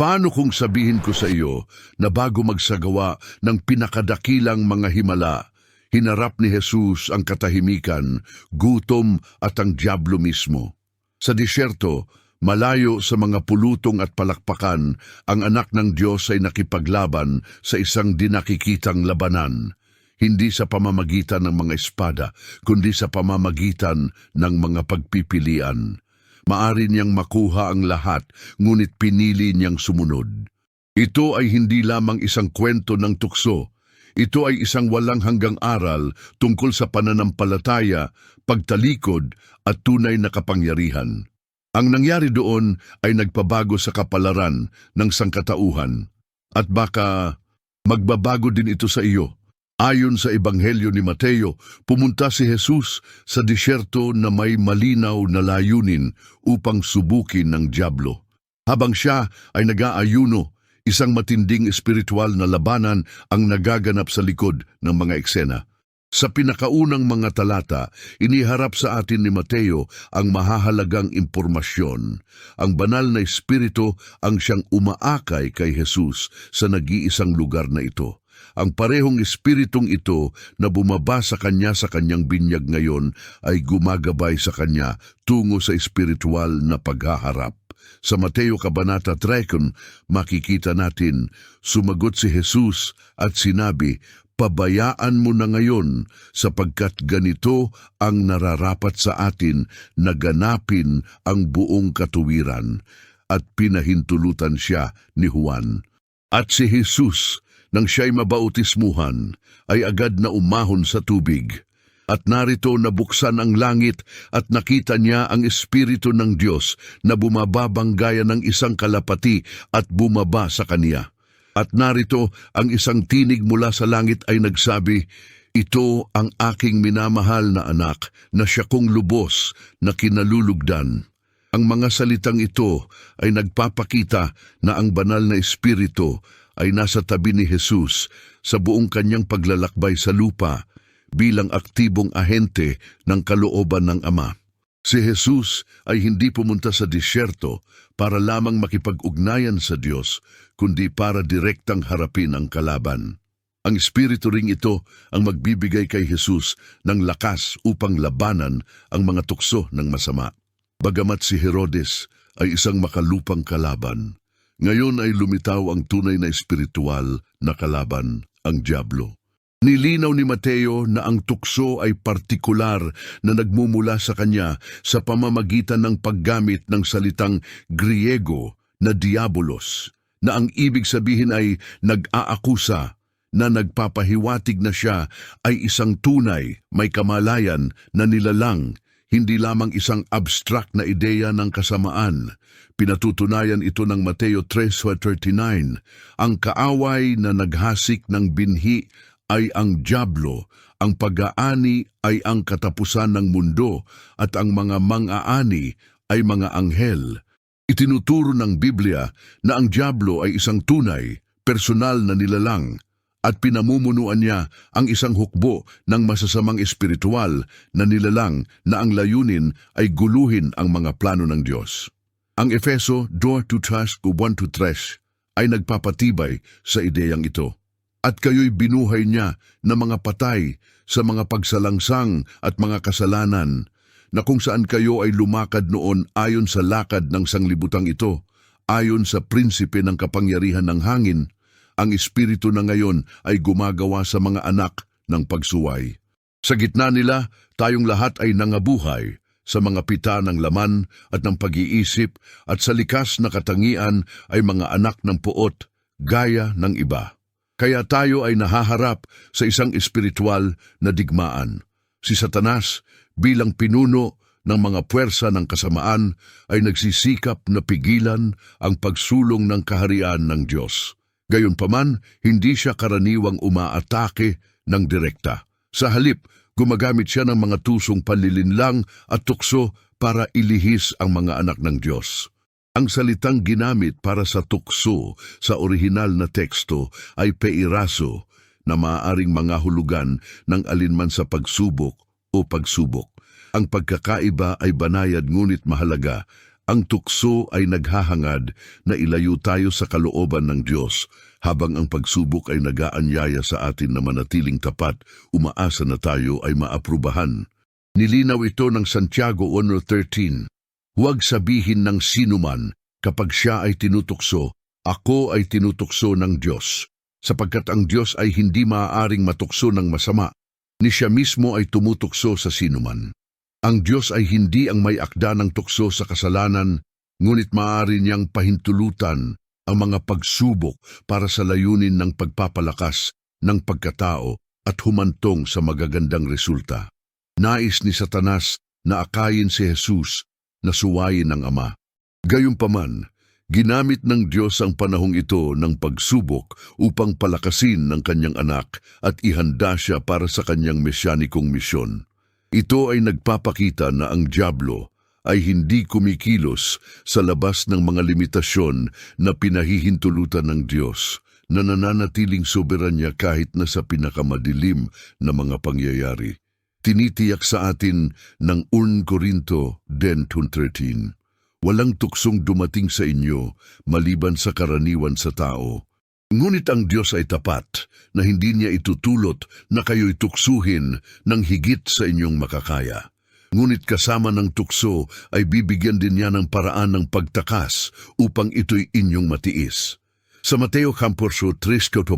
Paano kung sabihin ko sa iyo na bago magsagawa ng pinakadakilang mga himala, hinarap ni Jesus ang katahimikan, gutom at ang diablo mismo? Sa disyerto, malayo sa mga pulutong at palakpakan, ang anak ng Diyos ay nakipaglaban sa isang dinakikitang labanan. Hindi sa pamamagitan ng mga espada, kundi sa pamamagitan ng mga pagpipilian. Maari niyang makuha ang lahat, ngunit pinili niyang sumunod. Ito ay hindi lamang isang kwento ng tukso. Ito ay isang walang hanggang aral tungkol sa pananampalataya, pagtalikod at tunay na kapangyarihan. Ang nangyari doon ay nagpabago sa kapalaran ng sangkatauhan. At baka magbabago din ito sa iyo. Ayon sa Ebanghelyo ni Mateo, pumunta si Jesus sa disyerto na may malinaw na layunin upang subukin ng Diablo. Habang siya ay nag-aayuno, isang matinding espiritual na labanan ang nagaganap sa likod ng mga eksena. Sa pinakaunang mga talata, iniharap sa atin ni Mateo ang mahahalagang impormasyon. Ang banal na espiritu ang siyang umaakay kay Jesus sa nag-iisang lugar na ito. Ang parehong espiritong ito na bumaba sa kanya sa kanyang binyag ngayon ay gumagabay sa kanya tungo sa espiritual na paghaharap. Sa Mateo Kabanata 3, makikita natin, sumagot si Jesus at sinabi, Pabayaan mo na ngayon sapagkat ganito ang nararapat sa atin na ganapin ang buong katuwiran. At pinahintulutan siya ni Juan. At si Jesus, nang siya'y mabautismuhan, ay agad na umahon sa tubig. At narito nabuksan ang langit at nakita niya ang Espiritu ng Diyos na bumababang gaya ng isang kalapati at bumaba sa kaniya. At narito ang isang tinig mula sa langit ay nagsabi, Ito ang aking minamahal na anak na siya kong lubos na kinalulugdan. Ang mga salitang ito ay nagpapakita na ang banal na Espiritu ay nasa tabi ni Jesus sa buong kanyang paglalakbay sa lupa bilang aktibong ahente ng kalooban ng Ama. Si Jesus ay hindi pumunta sa disyerto para lamang makipag-ugnayan sa Diyos, kundi para direktang harapin ang kalaban. Ang espiritu ring ito ang magbibigay kay Jesus ng lakas upang labanan ang mga tukso ng masama. Bagamat si Herodes ay isang makalupang kalaban, ngayon ay lumitaw ang tunay na espiritual na kalaban, ang Diablo. Nilinaw ni Mateo na ang tukso ay partikular na nagmumula sa kanya sa pamamagitan ng paggamit ng salitang Griego na diabolos, na ang ibig sabihin ay nag-aakusa, na nagpapahiwatig na siya ay isang tunay, may kamalayan na nilalang, hindi lamang isang abstract na ideya ng kasamaan. Pinatutunayan ito ng Mateo 3.39, ang kaaway na naghasik ng binhi ay ang Diablo, ang pag-aani ay ang katapusan ng mundo at ang mga mang-aani ay mga anghel. Itinuturo ng Biblia na ang Diablo ay isang tunay, personal na nilalang at pinamumunuan niya ang isang hukbo ng masasamang espiritual na nilalang na ang layunin ay guluhin ang mga plano ng Diyos. Ang Efeso 2.2-3 ay nagpapatibay sa ideyang ito at kayo'y binuhay niya na mga patay sa mga pagsalangsang at mga kasalanan, na kung saan kayo ay lumakad noon ayon sa lakad ng sanglibutang ito, ayon sa prinsipe ng kapangyarihan ng hangin, ang espiritu na ngayon ay gumagawa sa mga anak ng pagsuway. Sa gitna nila, tayong lahat ay nangabuhay sa mga pita ng laman at ng pag-iisip at sa likas na katangian ay mga anak ng puot, gaya ng iba. Kaya tayo ay nahaharap sa isang espiritual na digmaan. Si Satanas bilang pinuno ng mga puwersa ng kasamaan ay nagsisikap na pigilan ang pagsulong ng kaharian ng Diyos. Gayunpaman, hindi siya karaniwang umaatake ng direkta. Sa halip, gumagamit siya ng mga tusong panlilinlang at tukso para ilihis ang mga anak ng Diyos. Ang salitang ginamit para sa tukso sa orihinal na teksto ay peiraso na maaaring mga hulugan ng alinman sa pagsubok o pagsubok. Ang pagkakaiba ay banayad ngunit mahalaga. Ang tukso ay naghahangad na ilayo tayo sa kalooban ng Diyos habang ang pagsubok ay nagaanyaya sa atin na manatiling tapat, umaasa na tayo ay maaprubahan. Nilinaw ito ng Santiago 1.13. Huwag sabihin ng sinuman kapag siya ay tinutukso, ako ay tinutukso ng Diyos, sapagkat ang Diyos ay hindi maaaring matukso ng masama, ni siya mismo ay tumutukso sa sinuman. Ang Diyos ay hindi ang may akda ng tukso sa kasalanan, ngunit maaari niyang pahintulutan ang mga pagsubok para sa layunin ng pagpapalakas ng pagkatao at humantong sa magagandang resulta. Nais ni Satanas na akayin si Jesus na suwayin ng Ama. Gayunpaman, ginamit ng Diyos ang panahong ito ng pagsubok upang palakasin ng kanyang anak at ihanda siya para sa kanyang mesyanikong misyon. Ito ay nagpapakita na ang Diablo ay hindi kumikilos sa labas ng mga limitasyon na pinahihintulutan ng Diyos na nananatiling soberan niya kahit na sa pinakamadilim na mga pangyayari. Tinitiyak sa atin ng 1 Corinto 10.13 Walang tuksong dumating sa inyo maliban sa karaniwan sa tao. Ngunit ang Diyos ay tapat na hindi niya itutulot na kayo'y tuksuhin ng higit sa inyong makakaya. Ngunit kasama ng tukso ay bibigyan din niya ng paraan ng pagtakas upang ito'y inyong matiis. Sa Mateo 14, 3-4,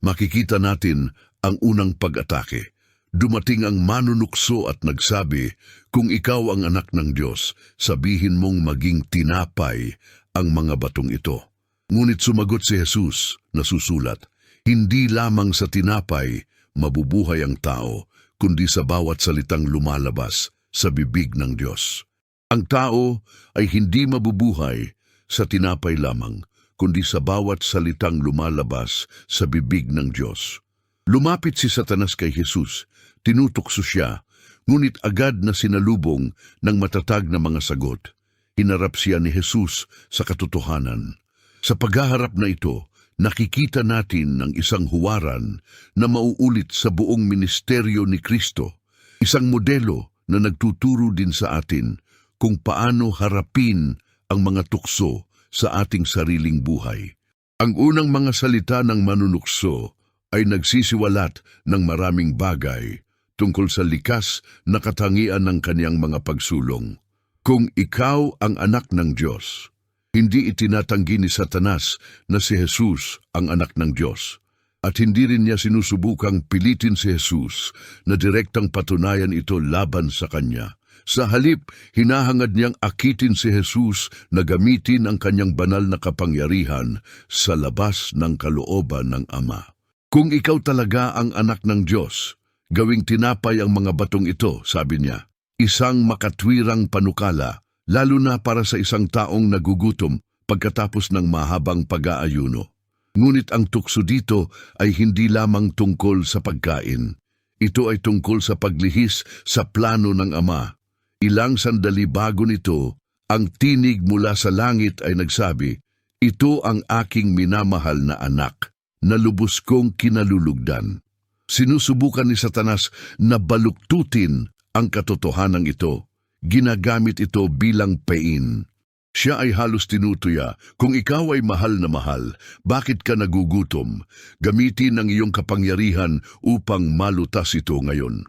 makikita natin ang unang pag-atake. Dumating ang manunukso at nagsabi, Kung ikaw ang anak ng Diyos, sabihin mong maging tinapay ang mga batong ito. Ngunit sumagot si Jesus, nasusulat, Hindi lamang sa tinapay mabubuhay ang tao, kundi sa bawat salitang lumalabas sa bibig ng Diyos. Ang tao ay hindi mabubuhay sa tinapay lamang, kundi sa bawat salitang lumalabas sa bibig ng Diyos. Lumapit si Satanas kay Jesus, tinutokso siya, ngunit agad na sinalubong ng matatag na mga sagot. Hinarap siya ni Jesus sa katotohanan. Sa paghaharap na ito, nakikita natin ng isang huwaran na mauulit sa buong ministeryo ni Kristo, isang modelo na nagtuturo din sa atin kung paano harapin ang mga tukso sa ating sariling buhay. Ang unang mga salita ng manunukso ay nagsisiwalat ng maraming bagay tungkol sa likas na katangian ng kaniyang mga pagsulong. Kung ikaw ang anak ng Diyos, hindi itinatanggi ni Satanas na si Jesus ang anak ng Diyos. At hindi rin niya sinusubukang pilitin si Jesus na direktang patunayan ito laban sa kanya. Sa halip, hinahangad niyang akitin si Jesus na gamitin ang kanyang banal na kapangyarihan sa labas ng kalooban ng Ama. Kung ikaw talaga ang anak ng Diyos, gawing tinapay ang mga batong ito, sabi niya. Isang makatwirang panukala, lalo na para sa isang taong nagugutom pagkatapos ng mahabang pag-aayuno. Ngunit ang tukso dito ay hindi lamang tungkol sa pagkain. Ito ay tungkol sa paglihis sa plano ng Ama. Ilang sandali bago nito, ang tinig mula sa langit ay nagsabi, Ito ang aking minamahal na anak, na lubos kong kinalulugdan. Sinusubukan ni Satanas na baluktutin ang katotohanan ito. Ginagamit ito bilang pain. Siya ay halos tinutuya, kung ikaw ay mahal na mahal, bakit ka nagugutom? Gamitin ang iyong kapangyarihan upang malutas ito ngayon.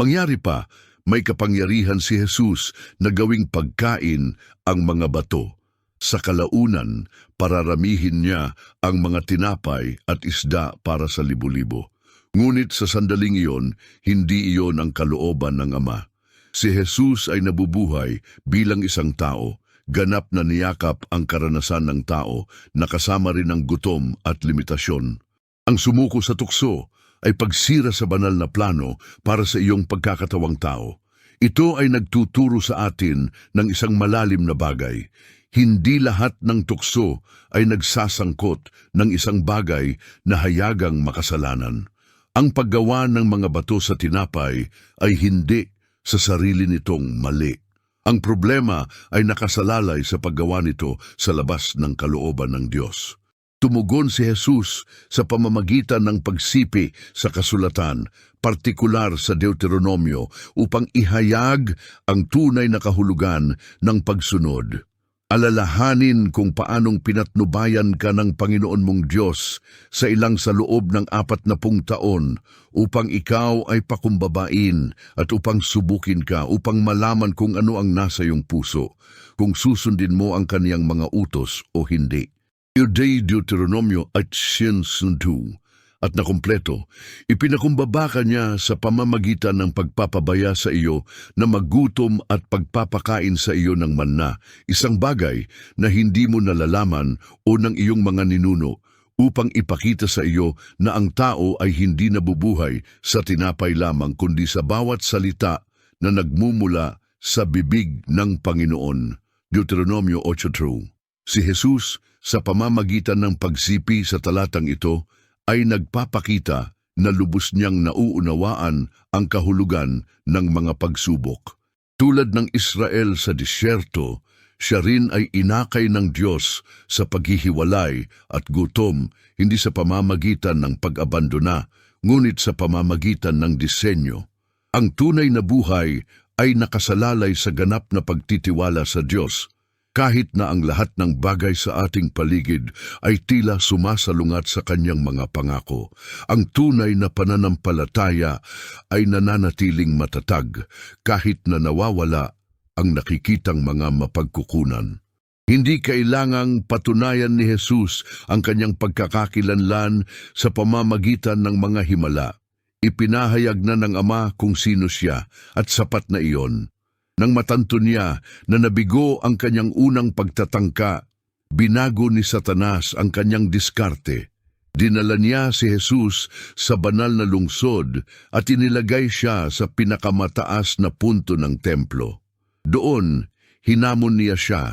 Mangyari pa, may kapangyarihan si Jesus na gawing pagkain ang mga bato. Sa kalaunan, pararamihin niya ang mga tinapay at isda para sa libo-libo. Ngunit sa sandaling iyon, hindi iyon ang kalooban ng Ama. Si Jesus ay nabubuhay bilang isang tao, ganap na niyakap ang karanasan ng tao na kasama rin ang gutom at limitasyon. Ang sumuko sa tukso ay pagsira sa banal na plano para sa iyong pagkakatawang tao. Ito ay nagtuturo sa atin ng isang malalim na bagay. Hindi lahat ng tukso ay nagsasangkot ng isang bagay na hayagang makasalanan. Ang paggawa ng mga bato sa tinapay ay hindi sa sarili nitong mali. Ang problema ay nakasalalay sa paggawa nito sa labas ng kalooban ng Diyos. Tumugon si Jesus sa pamamagitan ng pagsipi sa kasulatan, partikular sa Deuteronomio, upang ihayag ang tunay na kahulugan ng pagsunod. Alalahanin kung paanong pinatnubayan ka ng Panginoon mong Diyos sa ilang sa loob ng apat na pung taon upang ikaw ay pakumbabain at upang subukin ka upang malaman kung ano ang nasa iyong puso, kung susundin mo ang kaniyang mga utos o hindi. Euday Deuteronomio at Sinsundu at nakumpleto, ipinakumbaba ka niya sa pamamagitan ng pagpapabaya sa iyo na magutom at pagpapakain sa iyo ng manna, isang bagay na hindi mo nalalaman o ng iyong mga ninuno, upang ipakita sa iyo na ang tao ay hindi nabubuhay sa tinapay lamang kundi sa bawat salita na nagmumula sa bibig ng Panginoon. Deuteronomio 8.2 Si Jesus, sa pamamagitan ng pagsipi sa talatang ito, ay nagpapakita na lubos niyang nauunawaan ang kahulugan ng mga pagsubok. Tulad ng Israel sa disyerto, siya rin ay inakay ng Diyos sa paghihiwalay at gutom, hindi sa pamamagitan ng pag-abandona, ngunit sa pamamagitan ng disenyo. Ang tunay na buhay ay nakasalalay sa ganap na pagtitiwala sa Diyos, kahit na ang lahat ng bagay sa ating paligid ay tila sumasalungat sa kanyang mga pangako. Ang tunay na pananampalataya ay nananatiling matatag kahit na nawawala ang nakikitang mga mapagkukunan. Hindi kailangang patunayan ni Jesus ang kanyang pagkakakilanlan sa pamamagitan ng mga himala. Ipinahayag na ng Ama kung sino siya at sapat na iyon. Nang matanto niya na nabigo ang kanyang unang pagtatangka, binago ni Satanas ang kanyang diskarte. Dinala niya si Jesus sa banal na lungsod at inilagay siya sa pinakamataas na punto ng templo. Doon, hinamon niya siya,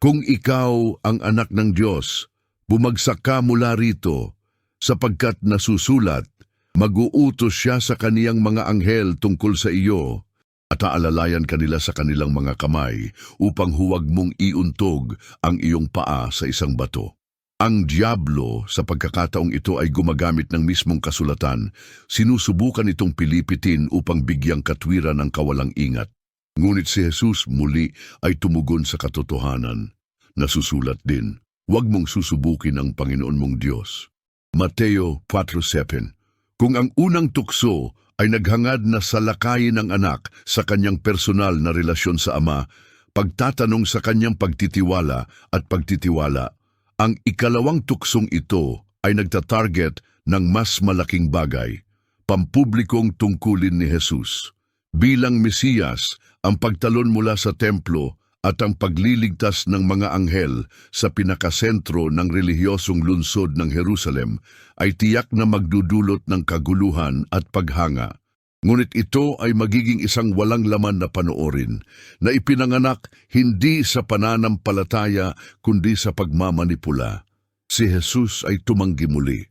Kung ikaw ang anak ng Diyos, bumagsak ka mula rito, sapagkat nasusulat, Mag-uutos siya sa kaniyang mga anghel tungkol sa iyo at aalalayan kanila sa kanilang mga kamay upang huwag mong iuntog ang iyong paa sa isang bato. Ang Diablo sa pagkakataong ito ay gumagamit ng mismong kasulatan, sinusubukan itong pilipitin upang bigyang katwiran ng kawalang ingat. Ngunit si Jesus muli ay tumugon sa katotohanan. Nasusulat din, huwag mong susubukin ang Panginoon mong Diyos. Mateo 4.7 Kung ang unang tukso ay naghangad na salakayin ng anak sa kanyang personal na relasyon sa ama, pagtatanong sa kanyang pagtitiwala at pagtitiwala, ang ikalawang tuksong ito ay nagtatarget ng mas malaking bagay, pampublikong tungkulin ni Jesus. Bilang Mesiyas, ang pagtalon mula sa templo at ang pagliligtas ng mga anghel sa pinakasentro ng relihiyosong lunsod ng Jerusalem ay tiyak na magdudulot ng kaguluhan at paghanga. Ngunit ito ay magiging isang walang laman na panoorin, na ipinanganak hindi sa pananampalataya kundi sa pagmamanipula. Si Jesus ay tumanggi muli.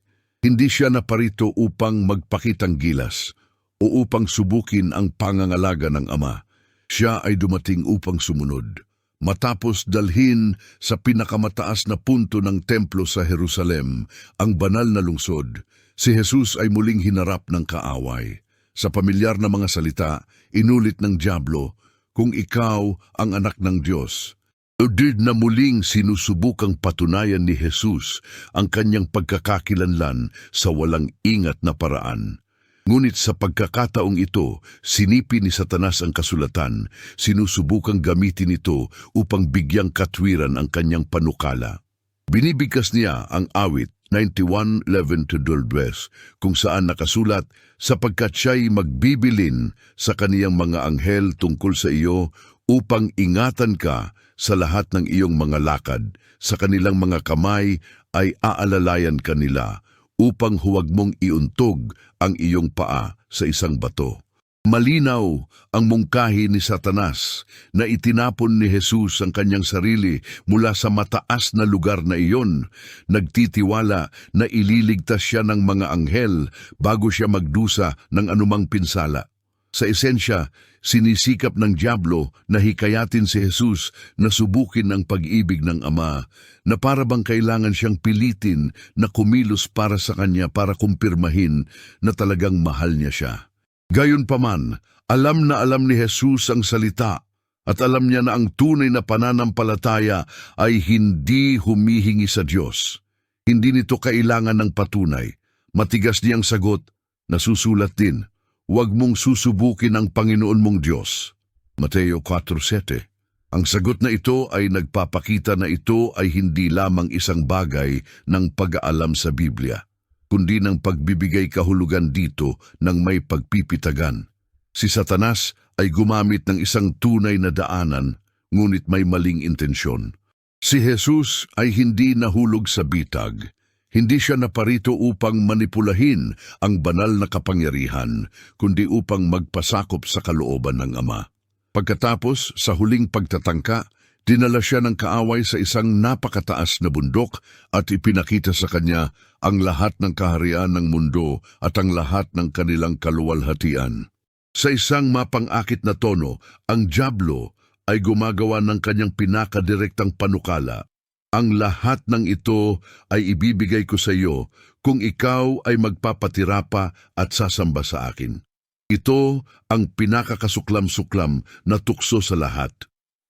Hindi siya naparito upang magpakitang gilas o upang subukin ang pangangalaga ng Ama. Siya ay dumating upang sumunod. Matapos dalhin sa pinakamataas na punto ng templo sa Jerusalem, ang banal na lungsod, si Jesus ay muling hinarap ng kaaway. Sa pamilyar na mga salita, inulit ng Diablo, kung ikaw ang anak ng Diyos. Udid na muling sinusubukang patunayan ni Jesus ang kanyang pagkakakilanlan sa walang ingat na paraan. Ngunit sa pagkakataong ito, sinipi ni Satanas ang kasulatan, sinusubukang gamitin ito upang bigyang katwiran ang kanyang panukala. Binibigkas niya ang awit 91.11 to 12 kung saan nakasulat sapagkat siya'y magbibilin sa kaniyang mga anghel tungkol sa iyo upang ingatan ka sa lahat ng iyong mga lakad, sa kanilang mga kamay ay aalalayan kanila upang huwag mong iuntog ang iyong paa sa isang bato. Malinaw ang mungkahi ni Satanas na itinapon ni Jesus ang kanyang sarili mula sa mataas na lugar na iyon, nagtitiwala na ililigtas siya ng mga anghel bago siya magdusa ng anumang pinsala. Sa esensya, sinisikap ng Diablo na hikayatin si Jesus na subukin ang pag-ibig ng Ama, na para bang kailangan siyang pilitin na kumilos para sa kanya para kumpirmahin na talagang mahal niya siya. Gayunpaman, alam na alam ni Jesus ang salita At alam niya na ang tunay na pananampalataya ay hindi humihingi sa Diyos. Hindi nito kailangan ng patunay. Matigas niyang sagot, nasusulat din, huwag mong susubukin ang Panginoon mong Diyos. Mateo 4.7 Ang sagot na ito ay nagpapakita na ito ay hindi lamang isang bagay ng pag-aalam sa Biblia, kundi ng pagbibigay kahulugan dito ng may pagpipitagan. Si Satanas ay gumamit ng isang tunay na daanan, ngunit may maling intensyon. Si Jesus ay hindi nahulog sa bitag. Hindi siya naparito upang manipulahin ang banal na kapangyarihan, kundi upang magpasakop sa kalooban ng Ama. Pagkatapos, sa huling pagtatangka, dinala siya ng kaaway sa isang napakataas na bundok at ipinakita sa kanya ang lahat ng kaharian ng mundo at ang lahat ng kanilang kaluwalhatian. Sa isang mapangakit na tono, ang Diablo ay gumagawa ng kanyang pinakadirektang panukala. Ang lahat ng ito ay ibibigay ko sa iyo kung ikaw ay magpapatira pa at sasamba sa akin. Ito ang pinakakasuklam-suklam na tukso sa lahat.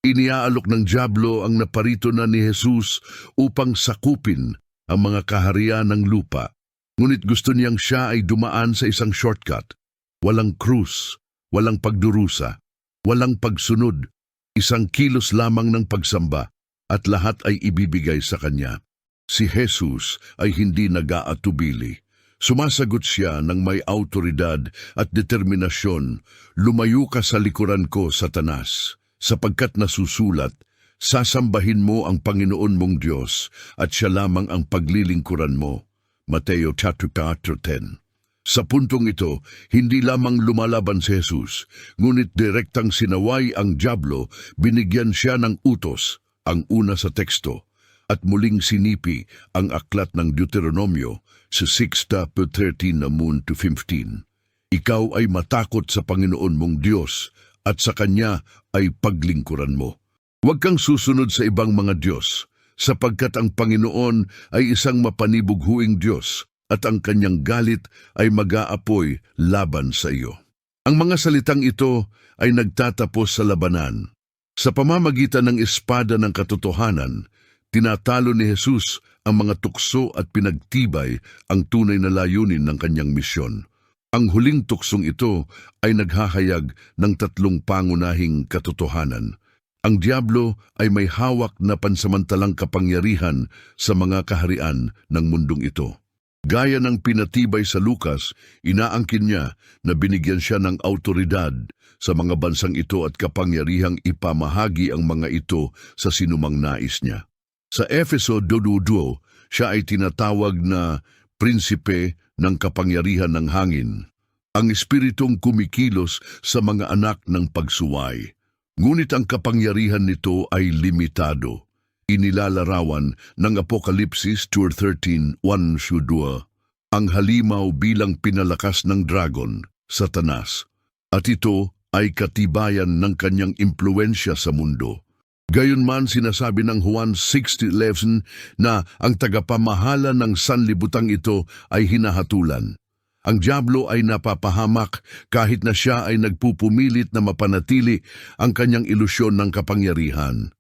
Iniaalok ng Diablo ang naparito na ni Jesus upang sakupin ang mga kaharian ng lupa. Ngunit gusto niyang siya ay dumaan sa isang shortcut. Walang krus, walang pagdurusa, walang pagsunod, isang kilos lamang ng pagsamba at lahat ay ibibigay sa kanya. Si Jesus ay hindi nag-aatubili. Sumasagot siya ng may autoridad at determinasyon, lumayo ka sa likuran ko, Satanas, sapagkat nasusulat, sasambahin mo ang Panginoon mong Diyos at siya lamang ang paglilingkuran mo. Mateo chapter 10 Sa puntong ito, hindi lamang lumalaban si Jesus, ngunit direktang sinaway ang Diablo, binigyan siya ng utos, ang una sa teksto, at muling sinipi ang aklat ng Deuteronomio sa 6.13 na moon to 15. Ikaw ay matakot sa Panginoon mong Diyos at sa Kanya ay paglingkuran mo. Huwag kang susunod sa ibang mga Diyos, sapagkat ang Panginoon ay isang mapanibughuing Diyos at ang Kanyang galit ay mag-aapoy laban sa iyo. Ang mga salitang ito ay nagtatapos sa labanan. Sa pamamagitan ng espada ng katotohanan, tinatalo ni Jesus ang mga tukso at pinagtibay ang tunay na layunin ng kanyang misyon. Ang huling tuksong ito ay naghahayag ng tatlong pangunahing katotohanan. Ang Diablo ay may hawak na pansamantalang kapangyarihan sa mga kaharian ng mundong ito. Gaya ng pinatibay sa Lukas, inaangkin niya na binigyan siya ng autoridad sa mga bansang ito at kapangyarihang ipamahagi ang mga ito sa sinumang nais niya. Sa Efeso 2.2, siya ay tinatawag na prinsipe ng kapangyarihan ng hangin, ang espiritong kumikilos sa mga anak ng pagsuway. Ngunit ang kapangyarihan nito ay limitado. Inilalarawan ng Apokalipsis 2.13, 1-2, ang halimaw bilang pinalakas ng dragon, Satanas, at ito ay katibayan ng kanyang impluensya sa mundo. Gayunman sinasabi ng Juan 60.11 na ang tagapamahala ng sanlibutang ito ay hinahatulan. Ang Diablo ay napapahamak kahit na siya ay nagpupumilit na mapanatili ang kanyang ilusyon ng kapangyarihan.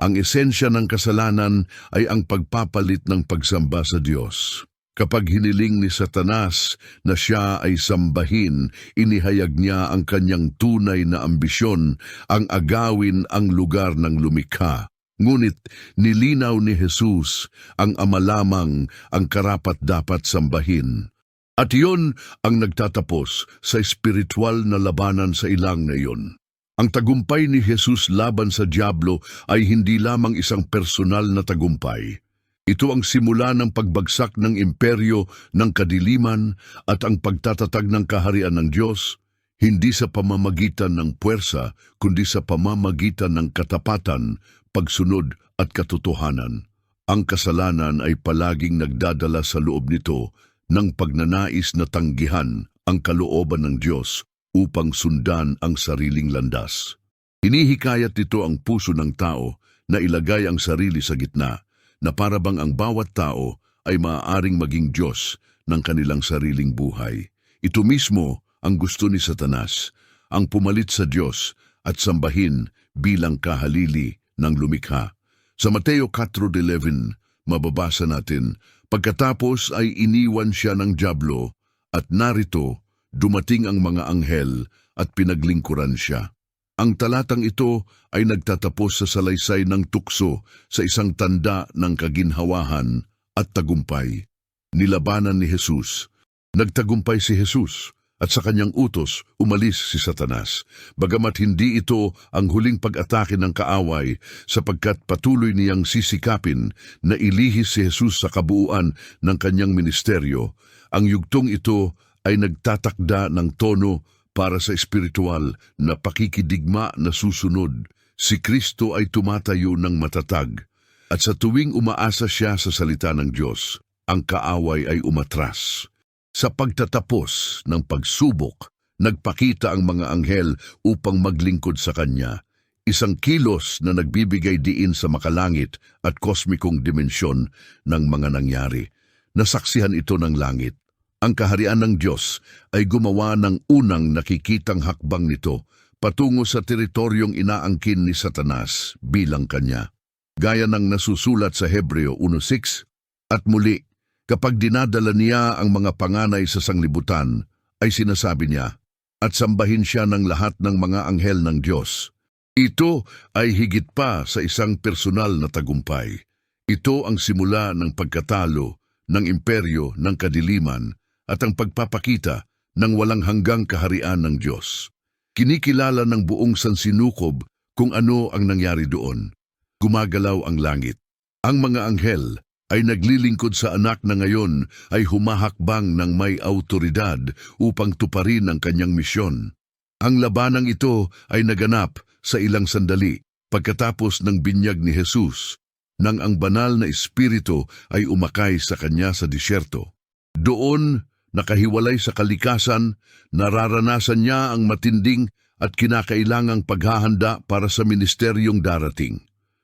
Ang esensya ng kasalanan ay ang pagpapalit ng pagsamba sa Diyos. Kapag hiniling ni Satanas na siya ay sambahin, inihayag niya ang kanyang tunay na ambisyon, ang agawin ang lugar ng lumikha. Ngunit nilinaw ni Jesus ang ama lamang ang karapat dapat sambahin. At iyon ang nagtatapos sa espiritual na labanan sa ilang na iyon. Ang tagumpay ni Jesus laban sa Diablo ay hindi lamang isang personal na tagumpay. Ito ang simula ng pagbagsak ng imperyo ng kadiliman at ang pagtatatag ng kaharian ng Diyos, hindi sa pamamagitan ng puwersa, kundi sa pamamagitan ng katapatan, pagsunod at katotohanan. Ang kasalanan ay palaging nagdadala sa loob nito ng pagnanais na tanggihan ang kalooban ng Diyos upang sundan ang sariling landas. Hinihikayat nito ang puso ng tao na ilagay ang sarili sa gitna na parabang ang bawat tao ay maaaring maging Diyos ng kanilang sariling buhay. Ito mismo ang gusto ni Satanas, ang pumalit sa Diyos at sambahin bilang kahalili ng lumikha. Sa Mateo 4.11, mababasa natin, Pagkatapos ay iniwan siya ng Diablo at narito, dumating ang mga anghel at pinaglingkuran siya. Ang talatang ito ay nagtatapos sa salaysay ng tukso sa isang tanda ng kaginhawahan at tagumpay. Nilabanan ni Jesus. Nagtagumpay si Jesus at sa kanyang utos umalis si Satanas. Bagamat hindi ito ang huling pag-atake ng kaaway sapagkat patuloy niyang sisikapin na ilihis si Jesus sa kabuuan ng kanyang ministeryo, ang yugtong ito ay nagtatakda ng tono para sa espiritual na pakikidigma na susunod. Si Kristo ay tumatayo ng matatag at sa tuwing umaasa siya sa salita ng Diyos, ang kaaway ay umatras. Sa pagtatapos ng pagsubok, nagpakita ang mga anghel upang maglingkod sa kanya, isang kilos na nagbibigay diin sa makalangit at kosmikong dimensyon ng mga nangyari. Nasaksihan ito ng langit. Ang kaharian ng Diyos ay gumawa ng unang nakikitang hakbang nito patungo sa teritoryong inaangkin ni Satanas bilang kanya. Gaya ng nasusulat sa Hebreo 1.6, At muli, Kapag dinadala niya ang mga panganay sa sanglibutan, ay sinasabi niya, at sambahin siya ng lahat ng mga anghel ng Diyos. Ito ay higit pa sa isang personal na tagumpay. Ito ang simula ng pagkatalo ng imperyo ng kadiliman at ang pagpapakita ng walang hanggang kaharian ng Diyos. Kinikilala ng buong sansinukob kung ano ang nangyari doon. Gumagalaw ang langit. Ang mga anghel ay naglilingkod sa anak na ngayon ay humahakbang ng may autoridad upang tuparin ang kanyang misyon. Ang labanang ito ay naganap sa ilang sandali pagkatapos ng binyag ni Jesus nang ang banal na espiritu ay umakay sa kanya sa disyerto. Doon, nakahiwalay sa kalikasan, nararanasan niya ang matinding at kinakailangang paghahanda para sa ministeryong darating.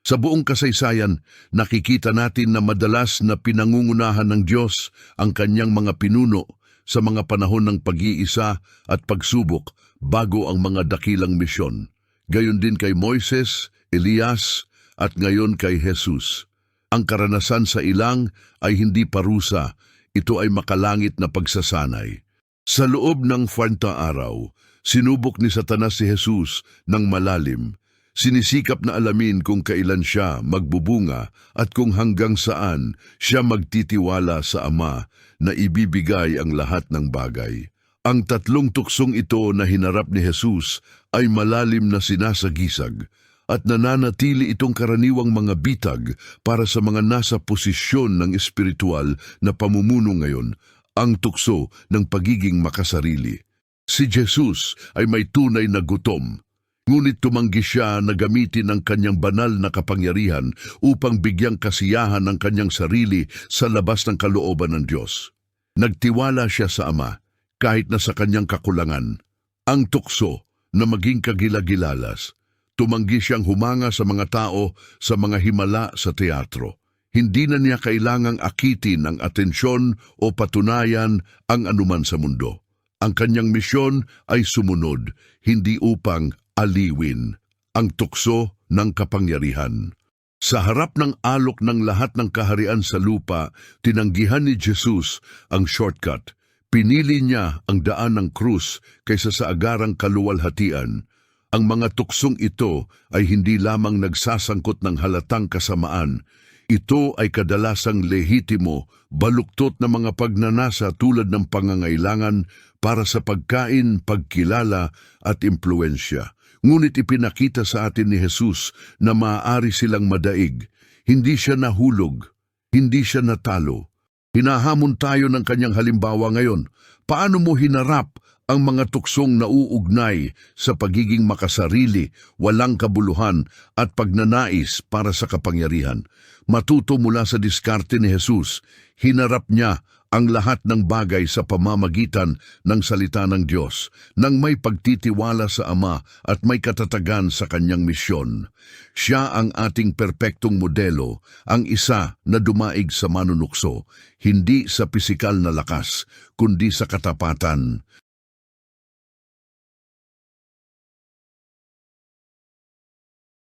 Sa buong kasaysayan, nakikita natin na madalas na pinangungunahan ng Diyos ang kanyang mga pinuno sa mga panahon ng pag-iisa at pagsubok bago ang mga dakilang misyon. Gayon din kay Moises, Elias at ngayon kay Jesus. Ang karanasan sa ilang ay hindi parusa, ito ay makalangit na pagsasanay. Sa loob ng 40 araw, sinubok ni Satanas si Jesus ng malalim Sinisikap na alamin kung kailan siya magbubunga at kung hanggang saan siya magtitiwala sa Ama na ibibigay ang lahat ng bagay. Ang tatlong tuksong ito na hinarap ni Jesus ay malalim na sinasagisag at nananatili itong karaniwang mga bitag para sa mga nasa posisyon ng espiritual na pamumuno ngayon, ang tukso ng pagiging makasarili. Si Jesus ay may tunay na gutom, Ngunit tumanggi siya na gamitin ang kanyang banal na kapangyarihan upang bigyang kasiyahan ang kanyang sarili sa labas ng kalooban ng Diyos. Nagtiwala siya sa Ama kahit na sa kanyang kakulangan. Ang tukso na maging kagilagilalas. Tumanggi siyang humanga sa mga tao sa mga himala sa teatro. Hindi na niya kailangang akitin ang atensyon o patunayan ang anuman sa mundo. Ang kanyang misyon ay sumunod, hindi upang aliwin ang tukso ng kapangyarihan. Sa harap ng alok ng lahat ng kaharian sa lupa, tinanggihan ni Jesus ang shortcut. Pinili niya ang daan ng krus kaysa sa agarang kaluwalhatian. Ang mga tuksong ito ay hindi lamang nagsasangkot ng halatang kasamaan, ito ay kadalasang lehitimo, baluktot na mga pagnanasa tulad ng pangangailangan para sa pagkain, pagkilala at impluensya. Ngunit ipinakita sa atin ni Jesus na maaari silang madaig. Hindi siya nahulog, hindi siya natalo. Hinahamon tayo ng kanyang halimbawa ngayon. Paano mo hinarap ang mga tuksong nauugnay sa pagiging makasarili, walang kabuluhan at pagnanais para sa kapangyarihan. Matuto mula sa diskarte ni Jesus, hinarap niya ang lahat ng bagay sa pamamagitan ng salita ng Diyos nang may pagtitiwala sa Ama at may katatagan sa kanyang misyon. Siya ang ating perpektong modelo, ang isa na dumaig sa manunukso, hindi sa pisikal na lakas, kundi sa katapatan,